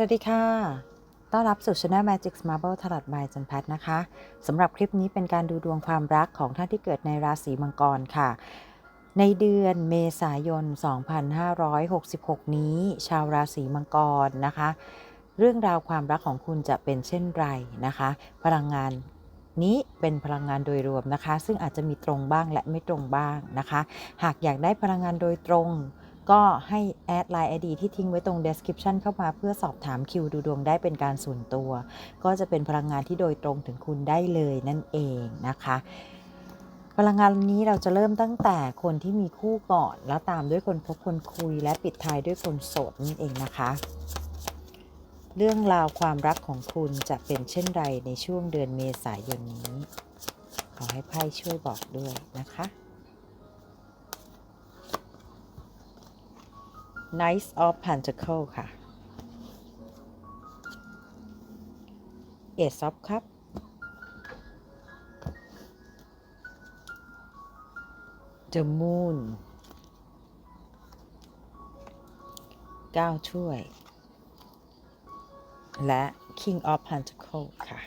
สวัสดีค่ะ ต้อนรับสู่ Channel Magic Marble ถลัดบายจันพัฒนะคะ สำหรับคลิปนี้เป็นการดูดวงความรักของท่านที่เกิดในราศีมังกรค่ะ ในเดือนเมษายน 2566 นี้ ชาวราศีมังกรนะคะ เรื่องราวความรักของคุณจะเป็นเช่นไรนะคะ พลังงานนี้เป็นพลังงานโดยรวมนะคะ ซึ่งอาจจะมีตรงบ้างและไม่ตรงบ้างนะคะ หากอยากได้พลังงานโดยตรง ก็ให้แอดไลน์ ID ที่ทิ้งไว้ตรง description เข้ามาเพื่อสอบถามคิวดูดวงได้เป็นการส่วนตัว ก็จะเป็นพลังงานที่โดยตรงถึงคุณได้เลยนั่นเองนะคะพลังงานนี้เราจะเริ่มตั้งแต่คนที่มีคู่ก่อน แล้วตามด้วยคนพบคนคุยและปิดท้ายด้วยคนโสดนั่นเองนะคะ เรื่องราวความรักของคุณจะเป็นเช่นไรในช่วงเดือนเมษายนนี้ ขอให้ไพ่ช่วยบอกด้วยนะคะ Knight of Pentacle ค่ะ Ace of Cup The Moon ก้าช่วย และ King of Pentacle ค่ะ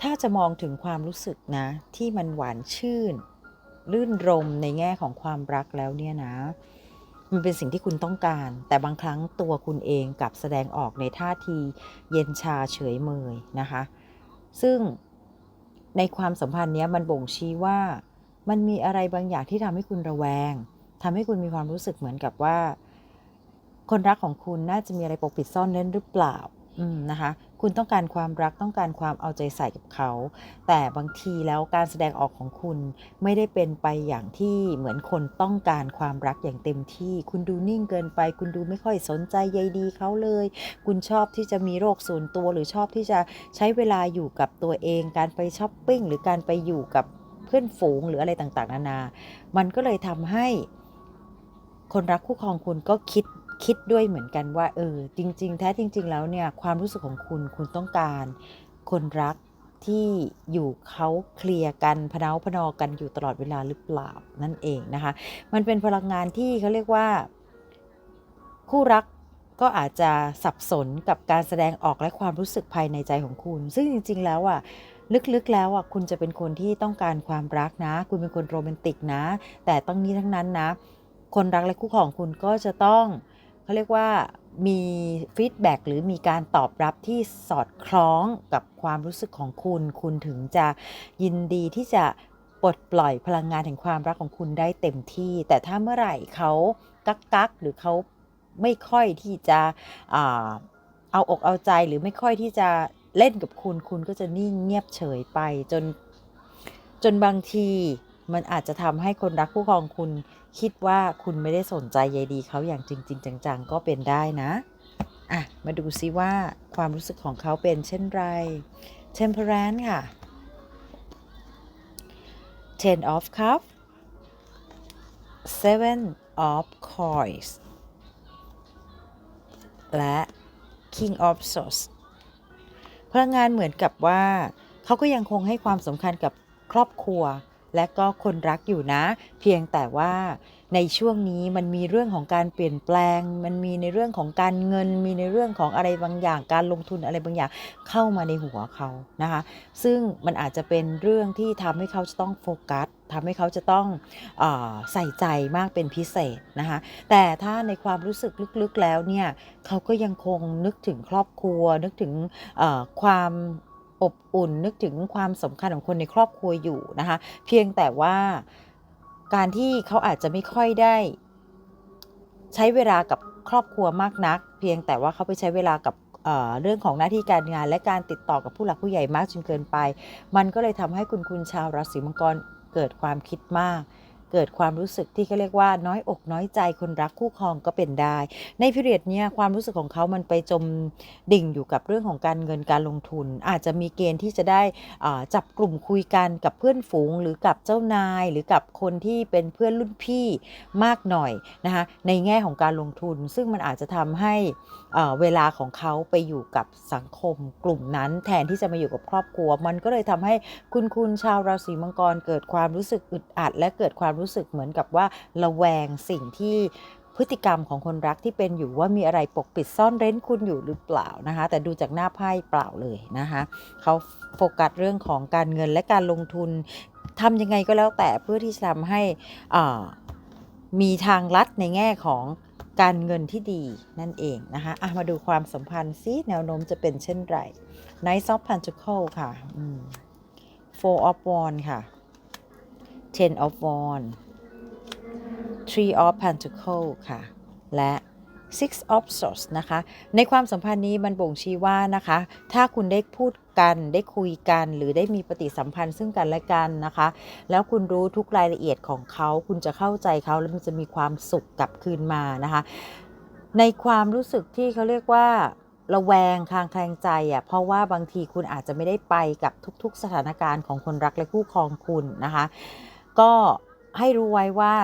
ถ้าจะมองถึงความรู้สึกนะ ที่มันหวานชื่นรื่นรมในแง่ของความรักแล้วเนี่ยนะ มันเป็นสิ่งที่คุณต้องการ แต่บางครั้งตัวคุณเองกับแสดงออกในท่าทีเย็นชาเฉยเมยนะคะ ซึ่งในความสัมพันธ์เนี้ยมันบ่งชี้ว่ามันมีอะไรบางอย่างที่ทำให้คุณระแวงทำให้คุณมีความรู้สึกเหมือนกับว่า คนรักของคุณน่าจะมีอะไรปกปิดซ่อนเล่นหรือเปล่า อืมนะคะ คุณต้องการความรักต้องการความเอาใจใส่กับเขา แต่บางทีแล้วการแสดงออกของคุณไม่ได้เป็นไปอย่างที่เหมือนคนต้องการความรักอย่างเต็มที่ คุณดูนิ่งเกินไป คุณดูไม่ค่อยสนใจใยดีเขาเลย คุณชอบที่จะมีโรคส่วนตัวหรือชอบที่จะใช้เวลาอยู่กับตัวเอง การไปช้อปปิ้งหรือการไปอยู่กับเพื่อนฝูงหรืออะไรต่างๆ นานา มันก็เลยทำให้คนรักคู่ครองคุณก็คิด คิดด้วยเหมือนกันว่าเออจริง ๆ แท้จริง ๆ แล้วเนี่ยความรู้สึกของคุณคุณต้องการคนรักที่อยู่เขาเคลียร์กันพนาพนอกันอยู่ตลอดเวลาหรือเปล่านั่นเองนะคะ มันเป็นพลังงานที่เขาเรียกว่า คู่รักก็อาจจะสับสนกับการแสดงออกและความรู้สึกภายในใจของคุณ ซึ่งจริง ๆ แล้วอะลึกๆ แล้วอะคุณจะเป็นคนที่ต้องการความรักนะ คุณเป็นคนโรแมนติกนะ แต่ต้องนี้ทั้งนั้นนะ คนรักและคู่ของคุณก็จะต้อง เขาเรียกว่ามีฟีดแบ็หรือมีการตอบรับที่สอดคล้องกับความรู้สึกของคุณ คุณถึงจะยินดีที่จะปลดปล่อยพลังงานแห่งความรักของคุณได้เต็มที่ แต่ถ้าเมื่อไหร่เขากักกักหรือเขาไม่ค่อยที่จะอเอาอกเอาใจหรือไม่ค่อยที่จะเล่นกับคุณ คุณก็จะนิ่งเงียบเฉยไปจนจนบางทีมันอาจจะทำให้คนรักคู่ครองคุณ คิดว่าคุณไม่ได้สนใจใยดีเขาอย่างจริง ๆ จัง ๆ ก็เป็นได้นะอะมาดูซิว่าความรู้สึกของเขาเป็นเช่นไร Temperance ค่ะ Ten of Cups Seven of Coins และ King of Swords พลังงานเหมือนกับว่า เขาก็ยังคงให้ความสำคัญกับครอบครัว และก็คนรักอยู่นะ เพียงแต่ว่าในช่วงนี้มันมีเรื่องของการเปลี่ยนแปลง มันมีในเรื่องของการเงิน มีในเรื่องของอะไรบางอย่าง การลงทุนอะไรบางอย่างเข้ามาในหัวเขานะคะ ซึ่งมันอาจจะเป็นเรื่องที่ทำให้เขาจะต้องโฟกัสทำให้เขาจะต้องอใส่ใจมากเป็นพิเศษนะคะ แต่ถ้าในความรู้สึกลึกๆแล้วเนี่ยเขาก็ยังคงนึกถึงครอบครัว นึกถึงความ อบอุ่นนึกถึงความสำคัญของคนในครอบครัวอยู่นะคะ เพียงแต่ว่าการที่เขาอาจจะไม่ค่อยได้ ใช้เวลากับครอบครัวมากนัก เพียงแต่ว่าเขาไปใช้เวลากับเเรื่องของหน้าที่การงานและการติดต่อกับผู้หลักผู้ใหญ่มากจนเกินไป มันก็เลยทำให้คุณคุณชาวราศีมังกรเกิดความคิดมาก เกิดความรู้สึกที่เขาเรียกว่าน้อยอกน้อยใจคนรักคู่ครองก็เป็นได้ ในพิเรียดเนี้ยความรู้สึกของเขามันไปจมดิ่งอยู่กับเรื่องของการเงินการลงทุน อาจจะมีเกณฑ์ที่จะได้จับกลุ่มคุยกันกับเพื่อนฝูง หรือกับเจ้านาย หรือกับคนที่เป็นเพื่อนรุ่นพี่มากหน่อยนะคะในแง่ของการลงทุน ซึ่งมันอาจจะทำให้ เวลาของเขาไปอยู่กับสังคมกลุ่มนั้น แทนที่จะมาอยู่กับครอบครัว มันก็เลยทำให้คุณคุณชาวราศีมังกรเกิดความรู้สึกอึดอัด และเกิดความรู้สึกเหมือนกับว่าระแวงสิ่งที่พฤติกรรมของคนรักที่เป็นอยู่ว่ามีอะไรปกปิดซ่อนเร้นคุณอยู่หรือเปล่านะคะ แต่ดูจากหน้าไพ่เปล่าเลยนะคะเขาโฟกัสเรื่องของการเงินและการลงทุนทำยังไงก็แล้วแต่เพื่อที่จะทำให้มีทางลัดในแง่ของ การเงินที่ดีนั่นเองนะคะะมาดูความสัมพันธ์ซิแนวโน้มจะเป็นเช่นไร Knight of Pentacles ค่ะ Four of Wands ค่ะ Ten of Wands Three of Pentacles ค่ะ และ Six of Swords นะคะ ในความสัมพันธ์นี้มันบ่งชี้ว่านะคะ ถ้าคุณได้พูดกันได้คุยกันหรือได้มีปฏิสัมพันธ์ซึ่งกันและกันนะคะ แล้วคุณรู้ทุกรายละเอียดของเขา คุณจะเข้าใจเขาแล้วมันจะมีความสุขกลับคืนมานะคะ ในความรู้สึกที่เขาเรียกว่าระแวงคลางแคลงใจอะเพราะว่าบางทีคุณอาจจะไม่ได้ไปกับทุกๆ สถานการณ์ของคนรักและคู่ครองคุณนะคะ ก็ให้รู้ไว้ว่า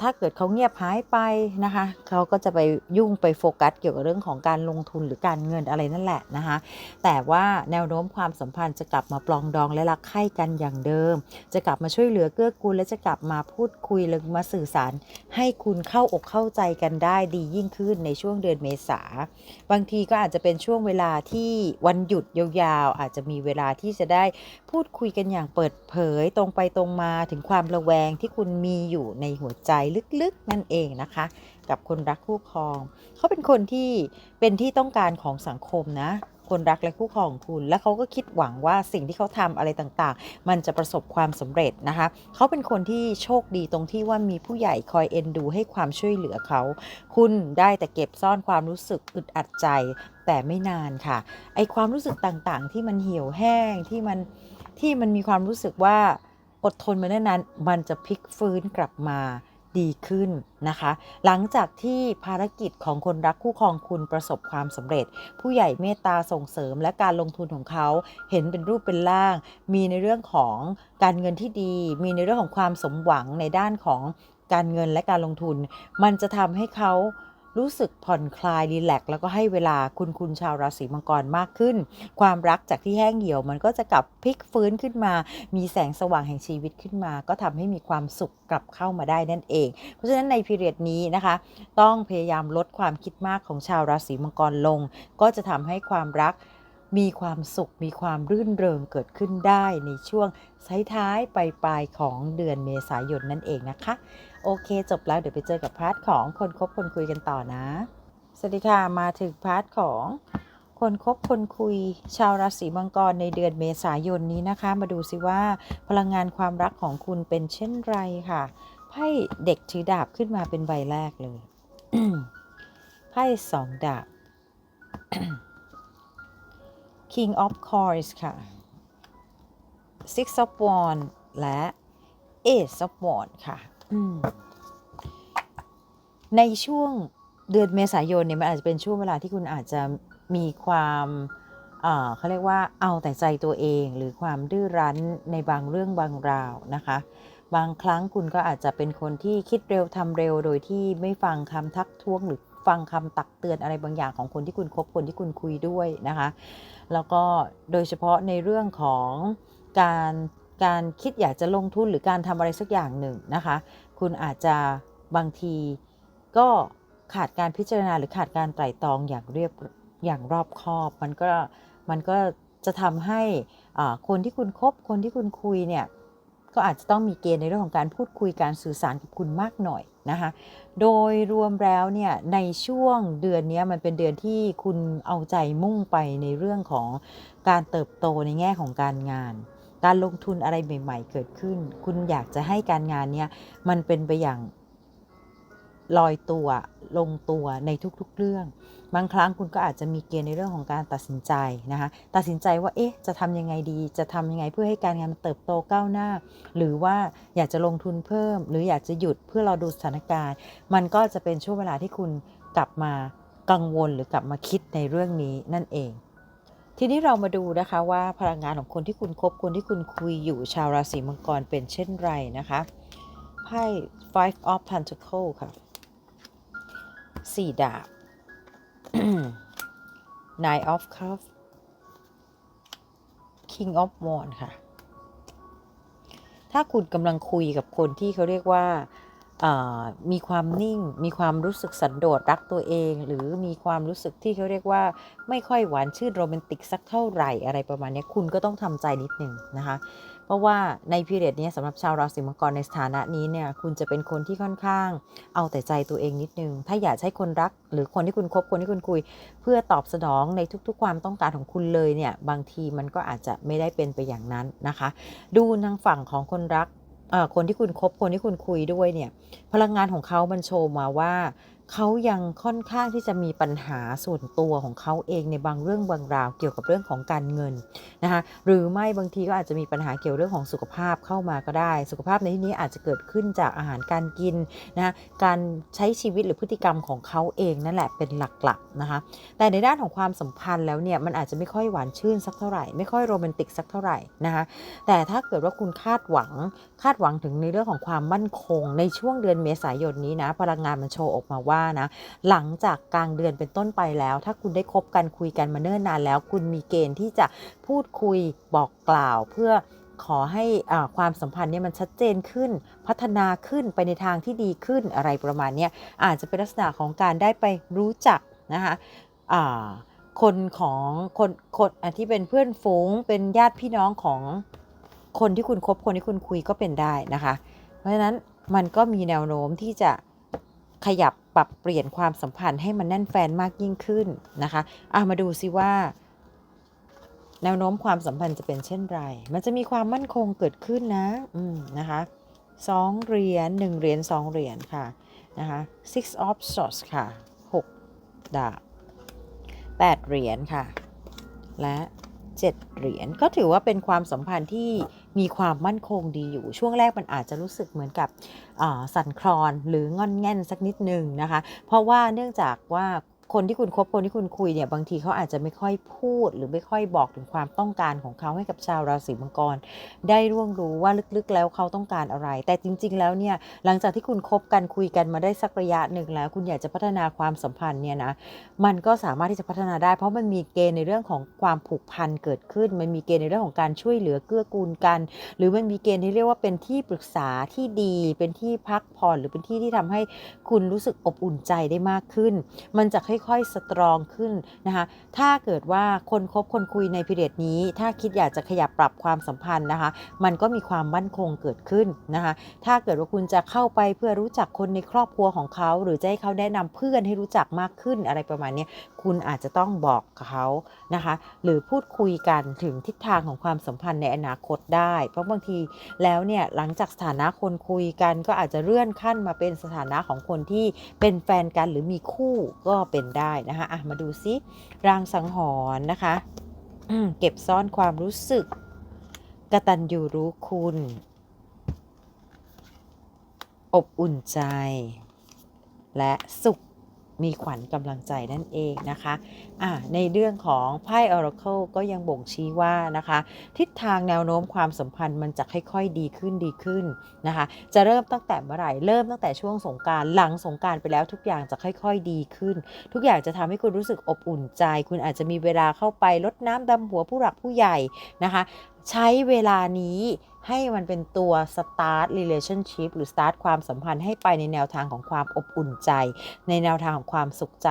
ถ้าเกิดเขาเงียบหายไปนะคะเขาก็จะไปยุ่งไปโฟกัสเกี่ยวกับเรื่องของการลงทุนหรือการเงินอะไรนั่นแหละนะคะแต่ว่าแนวโน้มความสัมพันธ์จะกลับมาปลองดองและรักใคร่กันอย่างเดิม จะกลับมาช่วยเหลือเกื้อกูลและจะกลับมาพูดคุยหรือมาสื่อสาร ให้คุณเข้าอกเข้าใจกันได้ดียิ่งขึ้นในช่วงเดือนเมษาบางทีก็อาจจะเป็นช่วงเวลาที่วันหยุดยาวๆอาจจะมีเวลาที่จะได้พูดคุยกันอย่างเปิดเผยตรงไปตรงมาถึงความระแวงที่คุณมีอยู่ในหัวใจลึกๆนั่นเองนะคะ กับคนรักคู่ครอง เขาเป็นคนที่เป็นที่ต้องการของสังคมนะ คนรักและคู่ครองคุณ และเขาก็คิดหวังว่าสิ่งที่เขาทำอะไรต่างๆ มันจะประสบความสำเร็จนะคะ เขาเป็นคนที่โชคดีตรงที่ว่ามีผู้ใหญ่คอยเอ็นดูให้ความช่วยเหลือเขา คุณได้แต่เก็บซ่อนความรู้สึกอึดอัดใจ แต่ไม่นานค่ะ ไอความรู้สึกต่างๆ ที่มันเหี่ยวแห้งที่มันที่มันมีความรู้สึกว่าอดทนมาได้นานมันจะพลิกฟื้นกลับมา ดีขึ้นนะคะ หลังจากที่ภารกิจของคนรักคู่ครองคุณประสบความสำเร็จ ผู้ใหญ่เมตตาส่งเสริมและการลงทุนของเขาเห็นเป็นรูปเป็นร่าง มีในเรื่องของการเงินที่ดี มีในเรื่องของความสมหวังในด้านของการเงินและการลงทุน มันจะทำให้เขา รู้สึกผ่อนคลายรีแลกแล้วก็ให้เวลาคุณคุณชาวราศีมังกรมากขึ้น ความรักจากที่แห้งเหี่ยวมันก็จะกลับพลิกฟื้นขึ้นมา มีแสงสว่างแห่งชีวิตขึ้นมา ก็ทำให้มีความสุขกลับเข้ามาได้นั่นเอง เพราะฉะนั้นในพีเรียดนี้นะคะ ต้องพยายามลดความคิดมากของชาวราศีมังกรลง ก็จะทำให้ความรัก มีความสุขมีความรื่นเริงเกิดขึ้นได้ในช่วงท้ายๆปลายๆของเดือนเมษายนนั่นเองนะคะ โอเค จบแล้วเดี๋ยวไปเจอกับพาร์ทของคนคบคนคุยกันต่อนะ สวัสดีค่ะ มาถึงพาร์ทของคนคบคนคุยชาวราศีมังกรในเดือนเมษายนนี้นะคะ มาดูสิว่าพลังงานความรักของคุณเป็นเช่นไรค่ะไพ่เด็กถือดาบขึ้นมาเป็นใบแรกเลยไพ่สองดาบ King of Coins ค่ะ Six of Wands และ Ace of Wands ค่ะ ในช่วงเดือนเมษายนเนี่ยมันอาจจะเป็นช่วงเวลาที่คุณอาจจะมีความเอ่อเขาเรียกว่าเอาแต่ใจตัวเองหรือความดื้อรั้นในบางเรื่องบางราวนะคะ บางครั้งคุณก็อาจจะเป็นคนที่คิดเร็วทำเร็วโดยที่ไม่ฟังคำทักท้วงหรือ ฟังคำตักเตือนอะไรบางอย่างของคนที่คุณคบคนที่คุณคุยด้วยนะคะ แล้วก็โดยเฉพาะในเรื่องของการการคิดอยากจะลงทุนหรือการทำอะไรสักอย่างหนึ่งนะคะ คุณอาจจะบางทีก็ขาดการพิจารณาหรือขาดการไตร่ตรองอย่างเรียบอย่างรอบคอบมันก็มันก็จะทำให้อ่าคนที่คุณคบคนที่คุณคุยเนี่ย ก็อาจจะต้องมีเกณฑ์ในเรื่องของการพูดคุยการสื่อสารกับคุณมากหน่อยนะคะโดยรวมแล้วเนี่ยในช่วงเดือนนี้มันเป็นเดือนที่คุณเอาใจมุ่งไปในเรื่องของการเติบโตในแง่ของการงาน การลงทุนอะไรใหม่ ๆ เกิดขึ้น คุณอยากจะให้การงานเนี่ยมันเป็นไปอย่าง ลอยตัวลงตัวในทุกๆเรื่อง บางครั้งคุณก็อาจจะมีเกณฑ์ในเรื่องของการตัดสินใจนะคะตัดสินใจว่าเอ๊ะจะทำยังไงดี จะทำยังไงเพื่อให้การงานมันเติบโตก้าวหน้า หรือว่าอยากจะลงทุนเพิ่ม หรืออยากจะหยุดเพื่อเราดูสถานการณ์ มันก็จะเป็นช่วงเวลาที่คุณกลับมากังวลหรือกลับมาคิดในเรื่องนี้นั่นเอง ทีนี้เรามาดูนะคะว่าพลังงานของคนที่คุณคบคนที่คุณคุยอยู่ชาวราศีมังกรเป็นเช่นไรนะคะไพ่ five of pentacles ค่ะ สี่ดาบ nine of cups king of wands ค่ะ ถ้าคุณกำลังคุยกับคนที่เขาเรียกว่ามีความนิ่ง มีความรู้สึกสันโดษรักตัวเอง หรือมีความรู้สึกที่เขาเรียกว่า ไม่ค่อยหวานชื่นโรแมนติกสักเท่าไหร่อะไรประมาณนี้คุณก็ต้องทำใจนิดนึงนะคะ เพราะว่าในพีเรียดนี้สำหรับชาวราศีมังกรในสถานะนี้เนี่ยคุณจะเป็นคนที่ค่อนข้างเอาแต่ใจตัวเองนิดนึง ถ้าอยากให้คนรัก หรือคนที่คุณคบคนที่คุณคุย เพื่อตอบสนองในทุกๆ ความต้องการของคุณเลยเนี่ยบางทีมันก็อาจจะไม่ได้เป็นไปอย่างนั้นนะคะ ดูทางฝั่งของคนรักอ่อคนที่คุณคบคนที่คุณคุยด้วยเนี่ยพลังงานของเขามันโชว์มาว่า เขายังค่อนข้างที่จะมีปัญหาส่วนตัวของเขาเองในบางเรื่องบางราวเกี่ยวกับเรื่องของการเงินนะคะหรือไม่บางทีก็อาจจะมีปัญหาเกี่ยวเรื่องของสุขภาพเข้ามาก็ได้ สุขภาพในที่นี้อาจจะเกิดขึ้นจากอาหารการกินนะคะการใช้ชีวิตหรือพฤติกรรมของเขาเองนั่นแหละเป็นหลักๆนะคะแต่ในด้านของความสัมพันธ์แล้วเนี่ยมันอาจจะไม่ค่อยหวานชื่นสักเท่าไหร่ไม่ค่อยโรแมนติกสักเท่าไหร่นะคะแต่ถ้าเกิดว่าคุณคาดหวังคาดหวังถึงในเรื่องของความมั่นคง ในช่วงเดือนเมษายนนี้นะพลังงานมันโชว์ออกมาว่านะหลังจากกลางเดือนเป็นต้นไปแล้ว ถ้าคุณได้คบกันคุยกันมาเนิ่นนานแล้ว คุณมีเกณฑ์ที่จะพูดคุยบอกกล่าวเพื่อขอให้ความสัมพันธ์เนี่ยมันชัดเจนขึ้น พัฒนาขึ้นไปในทางที่ดีขึ้นอะไรประมาณนี้อาจจะเป็นลักษณะของการได้ไปรู้จักนะคะคนของคนคนที่เป็นเพื่อนฝูง เป็นญาติพี่น้องของคนที่คุณคบคนที่คุณคุยก็เป็นได้นะคะ เพราะฉะนั้นมันก็มีแนวโน้มที่จะ ขยับปรับเปลี่ยนความสัมพันธ์ให้มันแน่นแฟนมากยิ่งขึ้นนะคะอะมาดูซิว่า แนวโน้มความสัมพันธ์จะเป็นเช่นไร มันจะมีความมั่นคงเกิดขึ้นนะ อืมนะคะสองเหรียญหนึ่งเหรียญสองเหรียญค่ะนะคะ six of swords ค่ะหกดาบ8เหรียญค่ะ และ7เหรียญก็ถือว่าเป็นความสัมพันธ์ที่ มีความมั่นคงดีอยู่ ช่วงแรกมันอาจจะรู้สึกเหมือนกับสั่นคลอนหรืองอนแง่นสักนิดหนึ่งนะคะ เพราะว่าเนื่องจากว่า คนที่คุณคบคนที่คุณคุยเนี่ยบางทีเขาอาจจะไม่ค่อยพูด หรือไม่ค่อยบอกถึงความต้องการของเขาให้กับชาวราศีมังกร ได้ร่วงรู้ว่าลึกๆแล้วเขาต้องการอะไร แต่จริง ๆ แล้วเนี่ยหลังจากที่คุณคบกันคุยกันมาได้สักระยะหนึ่งแล้ว คุณอยากจะพัฒนาความสัมพันธ์เนี่ยนะมันก็สามารถที่จะพัฒนาได้ เพราะมันมีเกณฑ์ในเรื่องของความผูกพันเกิดขึ้น มันมีเกณฑ์ในเรื่องของการช่วยเหลือเกื้อกูลกัน หรือมันมีเกณฑ์ที่เรียกว่าเป็นที่ปรึกษาที่ดี เป็นที่พักผ่อนหรือเป็นที่ที่ทำให้คุณรู้สึกอบอุ่นใจได้มากขึ้น มันจะค่ค่อยๆ สตรองขึ้นนะคะ ถ้าเกิดว่าคนคบคนคุยในพิเรดนี้ ถ้าคิดอยากจะขยับปรับความสัมพันธ์นะคะ มันก็มีความมั่นคงเกิดขึ้นนะคะ ถ้าเกิดว่าคุณจะเข้าไปเพื่อรู้จักคนในครอบครัวของเขา หรือจะให้เขาแนะนำเพื่อนให้รู้จักมากขึ้นอะไรประมาณนี้ คุณอาจจะต้องบอกเขานะคะ หรือพูดคุยกันถึงทิศทางของความสัมพันธ์ในอนาคตได้ เพราะบางทีแล้วเนี่ยหลังจากสถานะคนคุยกัน ก็อาจจะเลื่อนขั้นมาเป็นสถานะของคนที่เป็นแฟนกันหรือมีคู่ก็เป็นได้นะคะอะมาดูซิรางสังหรณ์นะคะเก็บซ่อนความรู้สึกกระตัญญูรู้คุณ อบอุ่นใจ และสุข มีขวัญกำลังใจนั่นเองนะคะอะในเรื่องของไพ่ Oracle ก็ยังบ่งชี้ว่านะคะ ทิศทางแนวโน้มความสัมพันธ์มันจะค่อยๆดีขึ้นดีขึ้นนะคะ จะเริ่มตั้งแต่เมื่อไหร่ เริ่มตั้งแต่ช่วงสงการหลังสงการไปแล้วทุกอย่างจะค่อยๆดีขึ้น ทุกอย่างจะทำให้คุณรู้สึกอบอุ่นใจ คุณอาจจะมีเวลาเข้าไปลดน้ำดำหัวผู้หลักผู้ใหญ่นะคะ ใช้เวลานี้ให้มันเป็นตัว start relationship หรือ start ความสัมพันธ์ให้ไปในแนวทางของความอบอุ่นใจ ในแนวทางของความสุขใจ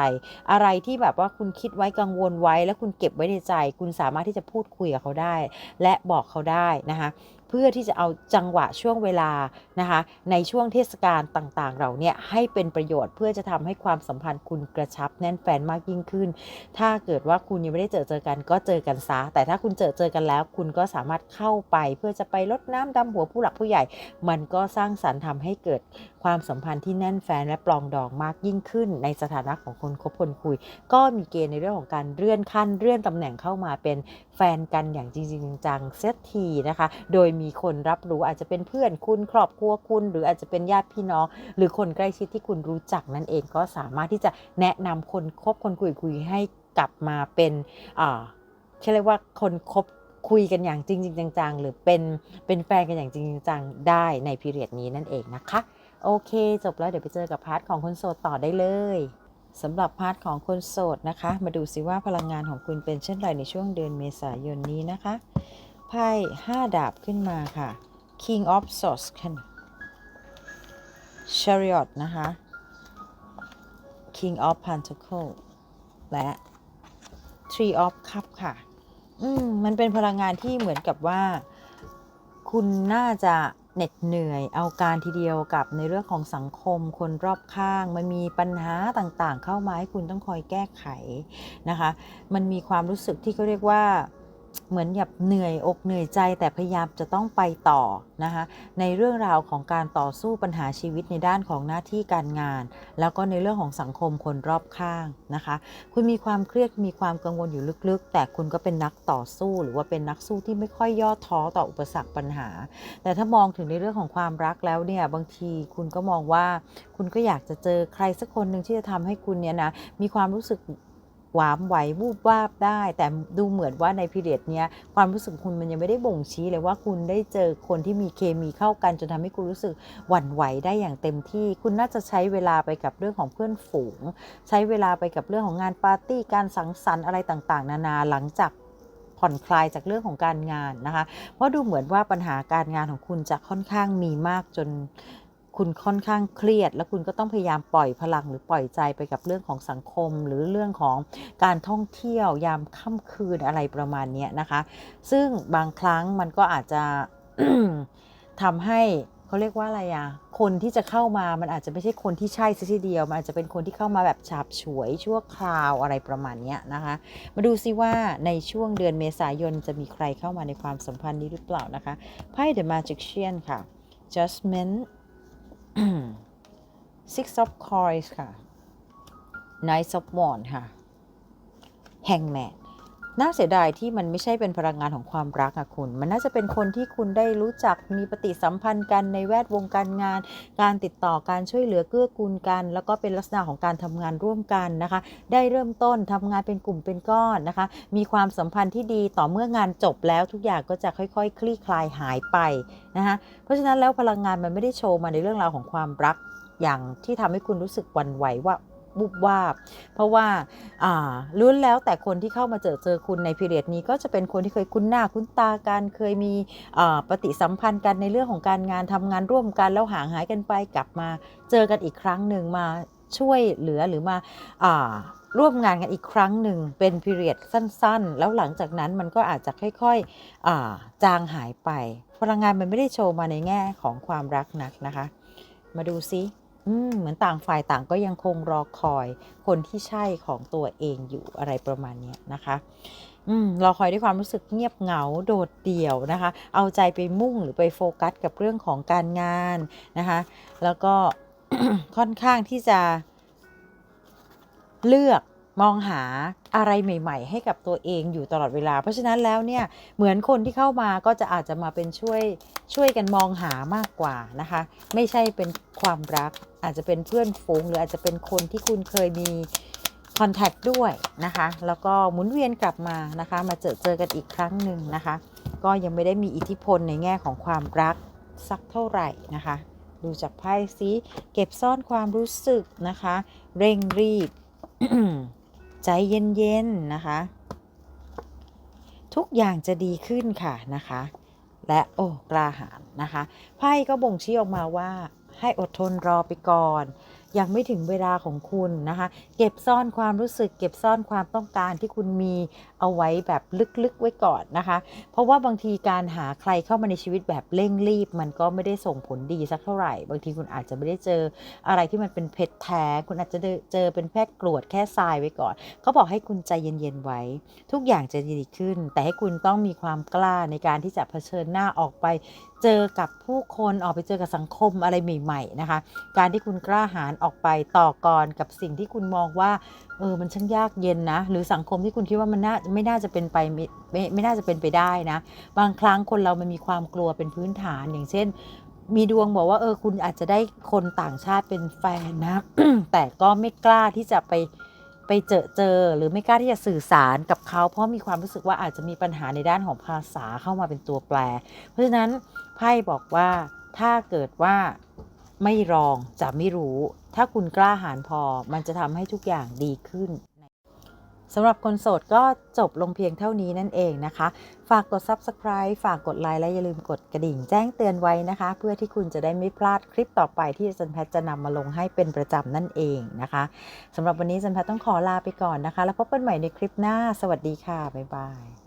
อะไรที่แบบว่าคุณคิดไว้กังวลไว้ แล้วคุณเก็บไว้ในใจ คุณสามารถที่จะพูดคุยกับเขาได้ และบอกเขาได้นะคะ พื่อที่จะเอาจังหวะช่วงเวลานะคะในช่วงเทศกาลต่างๆ เราเนี่ยให้เป็นประโยชน์เพื่อจะทำให้ความสัมพันธ์คุณกระชับแน่นแฟนมากยิ่งขึ้น ถ้าเกิดว่าคุณยังไม่ได้เจอเจอกันก็เจอกันซะแต่ถ้าคุณเจอเจอกันแล้ว คุณก็สามารถเข้าไปเพื่อจะไปลดน้ำดำหัวผู้หลักผู้ใหญ่ มันก็สร้างสรรค์ทำให้เกิดความสัมพันธ์ที่แน่นแฟนและปลองดองมากยิ่งขึ้น ในสถานะของคนคบคนคุย ก็มีเกณฑ์ในเรื่องของการเลื่อนขั้นเลื่อนตำแหน่งเข้ามาเป็นแฟนกันอย่างจริงๆจังๆเซตทีนะคะ โดยมีีคนรับรู้อาจจะเป็นเพื่อนคุณครอบครัวคุณ หรืออาจจะเป็นญาติพี่น้อง หรือคนใกล้ชิดที่คุณรู้จักนั่นเองก็สามารถที่จะแนะนำคนคบคนคุยคุยให้กลับมาเป็นอ่าเรียกว่าคนคบคุยกันอย่างจริงๆจังๆ หรือเป็นเป็นแฟนกันอย่างจริงจังได้ในพีเรียดนี้นั่นเองนะคะ โอเค จบแล้วเดี๋ยวไปเจอกับพาร์ทของคนโสดต่อได้เลยสำหรับพาร์ทของคนโสดนะคะ มาดูซิว่าพลังงานของคุณเป็นเช่นไรในช่วงเดือนเมษายนนี้นะคะ ไพ่5ดาบขึ้นมาค่ะ King of Swords ค่ะ chariot นะคะ king of Pentacles และ Three of cup ค่ะ อืม มันเป็นพลังงานที่เหมือนกับว่า คุณน่าจะเหน็ดเหนื่อย เอาการทีเดียวกับในเรื่องของสังคม คนรอบข้าง มันมีปัญหาต่างๆ เข้ามาให้คุณต้องคอยแก้ไขนะคะ มันมีความรู้สึกที่เขาเรียกว่า เหมือนแบบเหนื่อยอกเหนื่อยใจแต่พยายามจะต้องไปต่อนะคะในเรื่องราวของการต่อสู้ปัญหาชีวิตในด้านของหน้าที่การงาน แล้วก็ในเรื่องของสังคมคนรอบข้างนะคะ คุณมีความเครียดมีความกังวลอยู่ลึกๆ แต่คุณก็เป็นนักต่อสู้ หรือว่าเป็นนักสู้ที่ไม่ค่อยย่อท้อต่ออุปสรรคปัญหา แต่ถ้ามองถึงในเรื่องของความรักแล้วเนี่ยบางทีคุณก็มองว่าคุณก็อยากจะเจอใครสักคนหนึ่งที่จะทำให้คุณเนี่ยนะมีความรู้สึก หวามไหววูบวาบได้ แต่ดูเหมือนว่าในพีเรียดเนี้ยความรู้สึกคุณมันยังไม่ได้บ่งชี้เลยว่าคุณได้เจอคนที่มีเคมีเข้ากันจนทำให้คุณรู้สึกหวั่นไหวได้อย่างเต็มที่ คุณน่าจะใช้เวลาไปกับเรื่องของเพื่อนฝูง ใช้เวลาไปกับเรื่องของงานปาร์ตี้การสังสรรค์อะไรต่างๆ นานาหลังจากผ่อนคลายจากเรื่องของการงานนะคะ เพราะดูเหมือนว่าปัญหาการงานของคุณจะค่อนข้างมีมากจน คุณค่อนข้างเครียด แล้วคุณก็ต้องพยายามปล่อยพลังหรือปล่อยใจไปกับเรื่องของสังคม หรือเรื่องของการท่องเที่ยวยามค่ำคืนอะไรประมาณนี้นะคะ ซึ่งบางครั้งมันก็อาจจะทำให้เขาเรียกว่าอะไรอะคนที่จะเข้ามามันอาจจะไม่ใช่คนที่ใช่ซะทีเดียว มันอาจจะเป็นคนที่เข้ามาแบบฉาบฉวยชั่วคราวอะไรประมาณนี้นะคะ มาดูซิว่าในช่วงเดือนเมษายนจะมีใครเข้ามาในความสัมพันธ์นี้หรือเปล่านะคะไพ่ The Magician ค่ะ Judgment Six of Coins ค่ะ Knight of Wands ค่ะ Hangman น่าเสียดายที่มันไม่ใช่เป็นพลังงานของความรักอะคุณ มันน่าจะเป็นคนที่คุณได้รู้จักมีปฏิสัมพันธ์กันในแวดวงการงาน การติดต่อการช่วยเหลือเกื้อกูลกัน แล้วก็เป็นลักษณะของการทำงานร่วมกันนะคะ ได้เริ่มต้นทำงานเป็นกลุ่มเป็นก้อนนะคะ มีความสัมพันธ์ที่ดีต่อเมื่องานจบแล้วทุกอย่างก็จะค่อยๆคลี่คลายหายไปนะคะเพราะฉะนั้นแล้วพลังงานมันไม่ได้โชว์มาในเรื่องราวของความรัก อย่างที่ทำให้คุณรู้สึกวันไหวว่า บุบวาบ เพราะว่าอ่าล้วนแล้วแต่คนที่เข้ามาเจอเจอคุณในพีเรียดนี้ก็จะเป็นคนที่เคยคุ้นหน้าคุ้นตากันเคยมีอ่าปฏิสัมพันธ์กันในเรื่องของการงานทำงานร่วมกันแล้วห่างหายกันไปกลับมาเจอกันอีกครั้งหนึ่งมาช่วยเหลือหรือมาอ่าร่วมงานกันอีกครั้งหนึ่งเป็นพีเรียดสั้นๆ แล้วหลังจากนั้นมันก็อาจจะค่อยๆอ่าจางหายไป พลังงานมันไม่ได้โชว์มาในแง่ของความรักนักนะคะ มาดูซิ เหมือนต่างฝ่ายต่างก็ยังคงรอคอยคนที่ใช่ของตัวเองอยู่อะไรประมาณนี้นะคะอืมรอคอยด้วยความรู้สึกเงียบเหงาโดดเดี่ยวนะคะ เอาใจไปมุ่งหรือไปโฟกัสกับเรื่องของการงานนะคะ แล้วก็ค่อนข้างที่จะเลือก มองหาอะไรใหม่ ๆ ให้กับตัวเองอยู่ตลอดเวลา เพราะฉะนั้นแล้วเนี่ยเหมือนคนที่เข้ามาก็จะอาจจะมาเป็นช่วยช่วยกันมองหามากกว่านะคะ ไม่ใช่เป็นความรักอาจจะเป็นเพื่อนฝูงหรืออาจจะเป็นคนที่คุณเคยมีคอนแทคด้วยนะคะ แล้วก็หมุนเวียนกลับมานะคะ มาเจอเจอกันอีกครั้งหนึ่งนะคะ ก็ยังไม่ได้มีอิทธิพลในแง่ของความรักสักเท่าไหร่นะคะ ดูจากไพ่ซิเก็บซ่อนความรู้สึกนะคะ เร่งรีบ ใจเย็นๆนะคะ ทุกอย่างจะดีขึ้นค่ะนะคะ และโอ้กล้าหาญนะคะไพ่ก็บ่งชี้ออกมาว่าให้อดทนรอไปก่อน ยังไม่ถึงเวลาของคุณนะคะ เก็บซ่อนความรู้สึก เก็บซ่อนความต้องการที่คุณมีเอาไว้แบบลึกๆไว้ก่อนนะคะ เพราะว่าบางทีการหาใครเข้ามาในชีวิตแบบเร่งรีบ มันก็ไม่ได้ส่งผลดีสักเท่าไหร่ บางทีคุณอาจจะไม่ได้เจออะไรที่มันเป็นเพชรแท้ คุณอาจจะเจอเป็นแค่กรวดแค่ทรายไว้ก่อน เขาบอกให้คุณใจเย็นๆไว้ ทุกอย่างจะดีขึ้น แต่ให้คุณต้องมีความกล้าในการที่จะเผชิญหน้าออกไป เจอกับผู้คนออกไปเจอกับสังคมอะไรใหม่ ๆ นะคะ การที่คุณกล้าหาญออกไปต่อกรกับสิ่งที่คุณมองว่าเออมันช่างยากเย็นนะ หรือสังคมที่คุณคิดว่ามันน่าไม่น่าจะเป็นไปไม่ไม่ไม่น่าจะเป็นไปได้นะ บางครั้งคนเรามันมีความกลัวเป็นพื้นฐานอย่างเช่นมีดวงบอกว่าเออคุณอาจจะได้คนต่างชาติเป็นแฟนนะ แต่ก็ไม่กล้าที่จะไป ไปเจอเจอหรือไม่กล้าที่จะสื่อสารกับเขา เพราะมีความรู้สึกว่าอาจจะมีปัญหาในด้านของภาษาเข้ามาเป็นตัวแปร เพราะฉะนั้นไพ่บอกว่าถ้าเกิดว่าไม่ลองจะไม่รู้ ถ้าคุณกล้าหาญพอ มันจะทำให้ทุกอย่างดีขึ้น สำหรับคนโสดก็จบลงเพียงเท่านี้นั่นเองนะคะ ฝากกด Subscribe ฝากกดไลค์และอย่าลืมกดกระดิ่งแจ้งเตือนไว้นะคะ เพื่อที่คุณจะได้ไม่พลาดคลิปต่อไปที่อาจันแพทย์จะนำมาลงให้เป็นประจำนั่นเองนะคะสำหรับวันนี้อาจันแพทย์ต้องขอลาไปก่อนนะคะ แล้วพบกันใหม่ในคลิปหน้า สวัสดีค่ะ บ๊ายบาย